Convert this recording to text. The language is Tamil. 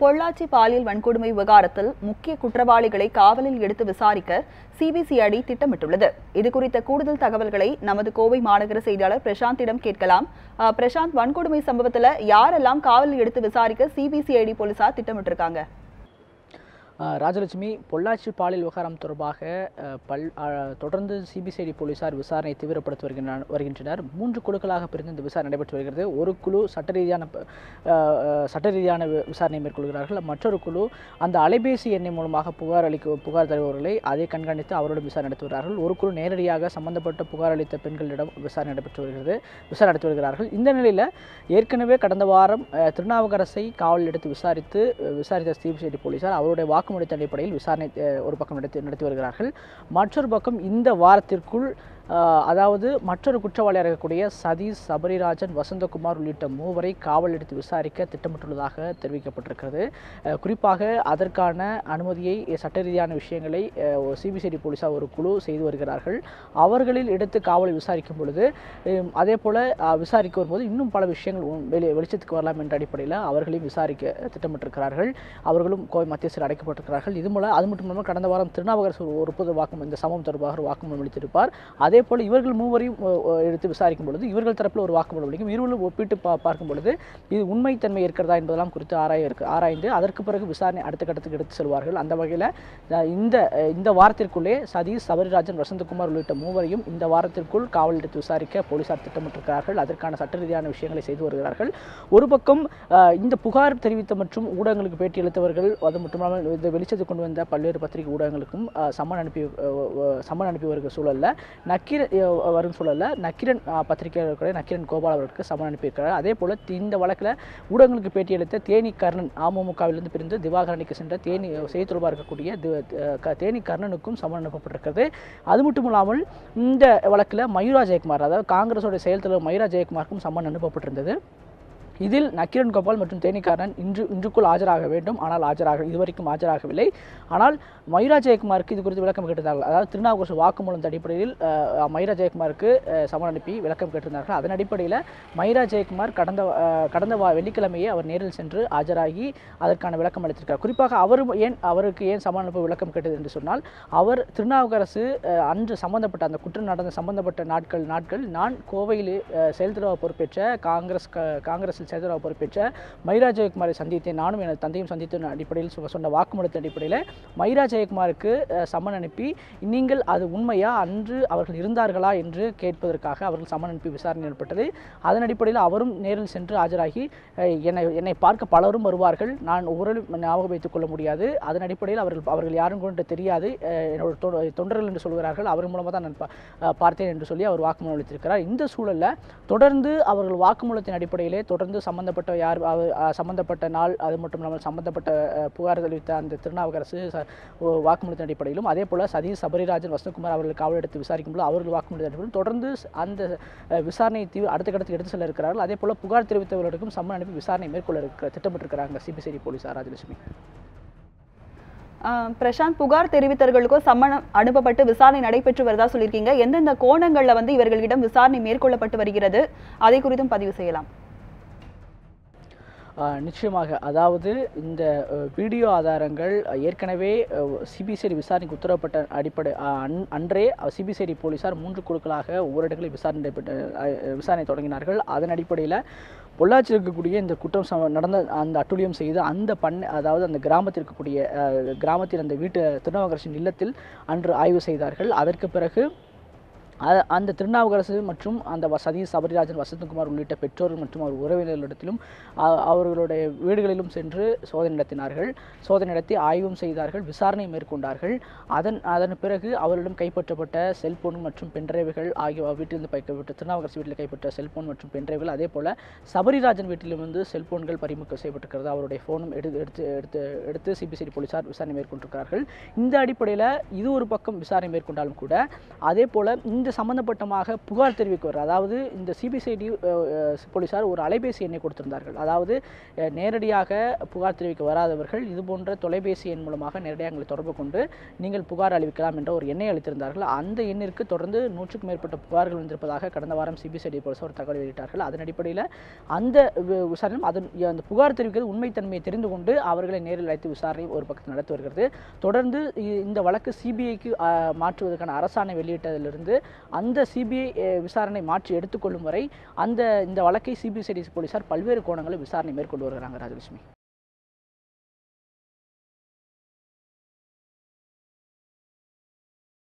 பொள்ளாச்சி பாலியல் வன்கொடுமை விவகாரத்தில் முக்கிய குற்றவாளிகளை காவலில் எடுத்து விசாரிக்க சிபிசிஐடி திட்டமிட்டுள்ளது. இது குறித்த கூடுதல் தகவல்களை நமது கோவை மாநகர செய்தியாளர் பிரசாந்திடம் கேட்கலாம். பிரசாந்த் வன்கொடுமை சம்பவத்தில் யாரெல்லாம் காவலில் எடுத்து விசாரிக்க சிபிசிஐடி போலீசார் திட்டமிட்டிருக்காங்க? ராஜலட்சுமி பொள்ளாச்சி பாலியல் விவகாரம் தொடர்பாக பல் தொடர்ந்து சிபிசிஐடி போலீசார் விசாரணை தீவிரப்படுத்தி வருகின்றனர் வருகின்றனர். மூன்று குழுக்களாக பிரிந்து இந்த விசாரணை நடைபெற்று வருகிறது. ஒரு குழு சட்ட ரீதியான சட்ட ரீதியான விசாரணை மேற்கொள்கிறார்கள். மற்றொரு குழு அந்த அலைபேசி எண்ணை மூலமாக புகார் அளிக்க புகார் தருபவர்களை அதை கண்காணித்து அவரோடு விசாரணை நடத்தி வருகிறார்கள். ஒரு குழு நேரடியாக சம்பந்தப்பட்ட புகார் அளித்த பெண்களிடம் விசாரணை நடைபெற்று வருகிறது விசாரணை நடத்தி வருகிறார்கள். இந்த நிலையில் ஏற்கனவே கடந்த வாரம் திருநாவுக்கரசை காவலில் எடுத்து விசாரித்து விசாரித்த சிபிசிஐடி போலீசார் அவருடைய வாக்கு வாக்குமூலத்தின் அடிப்படையில் விசாரணை ஒரு பக்கம் நடத்தி நடத்தி வருகிறார்கள். மற்றொரு பக்கம் இந்த வாரத்திற்குள் அதாவது மற்றொரு குற்றவாளியாக இருக்கக்கூடிய சதீஷ் சபரிராஜன் வசந்தகுமார் உள்ளிட்ட மூவரை காவல் எடுத்து விசாரிக்க திட்டமிட்டுள்ளதாக தெரிவிக்கப்பட்டிருக்கிறது. குறிப்பாக அதற்கான அனுமதியை சட்ட ரீதியான விஷயங்களை சிபிசிஐடி போலீஸார் ஒரு குழு செய்து வருகிறார்கள். அவர்களில் எடுத்து காவலை விசாரிக்கும் பொழுது அதே போல் விசாரிக்க வரும்போது இன்னும் பல விஷயங்கள் வெளி வெளிச்சத்துக்கு வரலாம் என்ற அடிப்படையில் அவர்களையும் விசாரிக்க திட்டமிட்டிருக்கிறார்கள். அவர்களும் கோவை மத்திய சிறை அடைக்கப்பட்டிருக்கிறார்கள். இது மூலம் அது மட்டும் இல்லாமல் கடந்த வாரம் திருநாவுக்கரசு ஒரு ஒப்புதல் வாக்குமூலம் இந்த சமம் தொடர்பாக ஒரு வாக்குமூலம் அளித்திருப்பார். அதே போல் இவர்கள் மூவரையும் எடுத்து விசாரிக்கும் பொழுது இவர்கள் தரப்பில் ஒரு வாக்குமூலம் அளிக்கும் இருவரும் ஒப்பிட்டு பா பார்க்கும் பொழுது இது உண்மைத்தன்மை இருக்கிறதா என்பதெல்லாம் குறித்து ஆராய இருக்கு ஆராய்ந்து அதற்கு பிறகு விசாரணை அடுத்த கட்டத்துக்கு எடுத்து செல்வார்கள். அந்த வகையில் இந்த இந்த வாரத்திற்குள்ளே சதீஷ் சபரிராஜன் வசந்தகுமார் உள்ளிட்ட மூவரையும் இந்த வாரத்திற்குள் காவல் எடுத்து விசாரிக்க போலீசார் திட்டமிட்டிருக்கிறார்கள். அதற்கான சட்ட ரீதியான விஷயங்களை செய்து வருகிறார்கள். ஒரு பக்கம் இந்த புகார் தெரிவித்த மற்றும் ஊடகங்களுக்கு பேட்டி அளித்தவர்கள் அது மட்டுமல்லாமல் இந்த வெளிச்சத்துக்கு கொண்டு வந்த பல்வேறு பத்திரிகை ஊடகங்களுக்கும் சம்மன் அனுப்பி சம்மன் அனுப்பி வருகிற சூழல்ல நக்கீர அஹ், வரும் சூழல்ல நக்கீரன் அஹ், பத்திரிகையாளர் நக்கீரன் கோபால் அவர்களுக்கு சமன் அனுப்பியிருக்கிறார். அதே போல் இந்த வழக்கில் ஊடகங்களுக்கு பேட்டி அளித்த தேனி கர்ணன் அமமுகவிலிருந்து பிரிந்து திவாகரணிக்கு சென்ற தேனி செய்தி தொடர்பாக இருக்கக்கூடிய தேனி கர்ணனுக்கும் சமன் அனுப்பப்பட்டிருக்கிறது. அது மட்டும் இல்லாமல் இந்த வழக்கில் மயூரா ஜெயக்குமார் அதாவது காங்கிரஸோட செயல் தலைவர் மயூரா ஜெயக்குமாருக்கும் சம்மன் அனுப்பப்பட்டிருந்தது. இதில் நக்கிரன் கோபால் மற்றும் தேனிக்காரன் இன்று இன்றுக்குள் ஆஜராக வேண்டும். ஆனால் ஆஜராக இதுவரைக்கும் ஆஜராகவில்லை. ஆனால் மயூரா ஜெயக்குமாருக்கு இது குறித்து விளக்கம் கேட்டிருந்தார்கள். அதாவது திருநாவுக்கரசு வாக்குமூலம் அடிப்படையில் மயூரா ஜெயக்குமாருக்கு சமன் அனுப்பி விளக்கம் கேட்டிருந்தார்கள். அதன் அடிப்படையில் மயூரா ஜெயக்குமார் கடந்த கடந்த வா- வெள்ளிக்கிழமையே அவர் நேரில் சென்று ஆஜராகி அதற்கான விளக்கம் அளித்திருக்கார் குறிப்பாக அவர் ஏன் அவருக்கு ஏன் சமன் அனுப்ப விளக்கம் கேட்டது என்று சொன்னால் அவர் திருநாவுக்கரசு அன்று சம்பந்தப்பட்ட அந்த குற்றம் நடந்த சம்பந்தப்பட்ட நாட்கள் நாட்கள் நான் கோவையில் செயல்திருவா பொறுப்பேற்ற காங்கிரஸ் க- காங்கிரஸில் செயல்திறவை பொறுப்பேற்ற மைரா ஜெயக்குமாரை சந்தித்தேன் நானும் எனது தந்தையும் சந்தித்த அடிப்படையில் சொன்ன வாக்குமூலத்தின் அடிப்படையில் மைரா ஜெயக்குமாருக்கு சம்மன் அனுப்பி நீங்கள் அது உண்மையா? அன்று அவர்கள் இருந்தார்களா? என்று கேட்பதற்காக அவர்கள் சம்மன் அனுப்பி விசாரணை ஏற்பட்டது. அதன் அடிப்படையில் அவரும் நேரில் சென்று ஆஜராகி என்னை என்னை பார்க்க பலரும் வருவார்கள். நான் ஒவ்வொரு ஞாபகம் வைத்துக் கொள்ள முடியாது. அதன் அடிப்படையில் அவர்கள் அவர்கள் யாரும் கொண்டு தெரியாது. என்னோட தொண்டர்கள் என்று சொல்கிறார்கள். அவர் மூலமாக தான் நான் பார்த்தேன் என்று சொல்லி அவர் வாக்குமூலம் அளித்திருக்கிறார். இந்த சூழலில் தொடர்ந்து அவர்கள் வாக்குமூலத்தின் அடிப்படையிலே தொடர்ந்து சம்பந்தப்பட்ட யார் அவர் நாள் அது மட்டும் இல்லாமல் சம்மந்தப்பட்ட புகார் தெரிவித்த அந்த திருநாவுக்கரசு வாக்குமூலத்தின் அடிப்படையிலும் அதே போல் சதீஷ் சபரிராஜன் வசந்தகுமார் அவர்கள் காவல் எடுத்து விசாரிக்கும் போது அவர்கள் வாக்குமூலத்தின் அடிப்படையில் தொடர்ந்து அந்த விசாரணை தீவு அடுத்த கட்டத்துக்கு எடுத்து செல்ல இருக்கிறார்கள். அதே போல புகார் தெரிவித்தவர்களுக்கும் சம்மன் அனுப்பி விசாரணை மேற்கொள்ள இருக்கிற திட்டமிட்டிருக்கிறாங்க சிபிசிஐடி போலீஸார் ராஜலட்சுமி. பிரசாந்த் புகார் தெரிவித்தவர்களுக்கும் சம்மன் அனுப்பப்பட்டு விசாரணை நடைபெற்று வருதா சொல்லியிருக்கீங்க. எந்தெந்த கோணங்கள்ல வந்து இவர்களிடம் விசாரணை மேற்கொள்ளப்பட்டு வருகிறது? அதை குறித்தும் பதிவு செய்யலாம். நிச்சயமாக. அதாவது இந்த வீடியோ ஆதாரங்கள் ஏற்கனவே சிபிசிஐடி விசாரணைக்கு உத்தரவப்பட்ட அடிப்படை அன்- அன்றே சிபிசிஐடி போலீசார் மூன்று குழுக்களாக ஒவ்வொரு இடங்களில் விசாரணை விசாரணை தொடங்கினார்கள். அதன் அடிப்படையில் பொள்ளாச்சியில் இருக்கக்கூடிய இந்த குற்றம் சம- நடந்த அந்த அட்டுழியம் செய்து அந்த பண்ணை அதாவது அந்த கிராமத்தில் இருக்கக்கூடிய கிராமத்தில் அந்த வீட்டு திருநாவுக்கரசின் இல்லத்தில் அன்று ஆய்வு செய்தார்கள். அதற்கு பிறகு அந்த திருநாவுக்கரசு மற்றும் அந்த சதீஷ் சபரிராஜன் வசந்தகுமார் உள்ளிட்ட பெற்றோர்கள் மற்றும் அவர் உறவினர்களிடத்திலும் அவர்களுடைய வீடுகளிலும் சென்று சோதனை நடத்தினார்கள். சோதனை நடத்தி ஆய்வும் செய்தார்கள் விசாரணை மேற்கொண்டார்கள். அதன் அதன் பிறகு அவரிடம் கைப்பற்றப்பட்ட செல்போன் மற்றும் பென்டிரைவுகள் ஆகிய வீட்டிலிருந்து கைப்பற்ற திருநாவுக்கரசு வீட்டில் கைப்பற்ற செல்போன் மற்றும் பென்டிரைவுகள் அதே போல சபரிராஜன் வீட்டிலிருந்து செல்போன்கள் பறிமுகம் செய்யப்பட்டிருக்கிறது. அவருடைய ஃபோனும் எடுத்து எடுத்து எடுத்து எடுத்து சிபிசிடி போலீசார் விசாரணை மேற்கொண்டிருக்கிறார்கள். இந்த அடிப்படையில் இது ஒரு பக்கம் விசாரணை மேற்கொண்டாலும் கூட அதே போல் இந்த இது சம்பந்தப்பட்டமாக புகார் தெரிவிக்கவர் அதாவது இந்த சிபிசிஐடி போலீசார் ஒரு அலைபேசி எண்ணை கொடுத்திருந்தார்கள். அதாவது நேரடியாக புகார் தெரிவிக்க வராதவர்கள் இது போன்ற தொலைபேசி எண் மூலமாக நேரடியாக எங்களை தொடர்பு கொண்டு நீங்கள் புகார் அளிக்கலாம் என்ற ஒரு எண்ணை அளித்திருந்தார்கள். அந்த எண்ணிற்கு தொடர்ந்து நூற்றுக்கும் மேற்பட்ட புகார்கள் வந்திருப்பதாக கடந்த வாரம் சிபிசிஐடி போலீசார் ஒரு தகவல் வெளியிட்டார்கள். அதன் அடிப்படையில் அந்த விசாரணை அதன் அந்த புகார் தெரிவிக்கிறது உண்மைத்தன்மையை தெரிந்து கொண்டு அவர்களை நேரில் அழைத்து விசாரணை ஒரு பக்கத்தில் நடத்தி வருகிறது. தொடர்ந்து இ- இந்த வழக்கு சிபிஐக்கு மாற்றுவதற்கான அரசாணை வெளியிட்டதிலிருந்து அந்த சிபிஐ விசாரணை மாற்றி எடுத்துக்கொள்ளும் வரை அந்த இந்த வழக்கை சிபிசிஐடி போலீசார் பல்வேறு கோணங்களில் விசாரணை மேற்கொண்டு வருகிறாங்க ராஜலட்சுமி.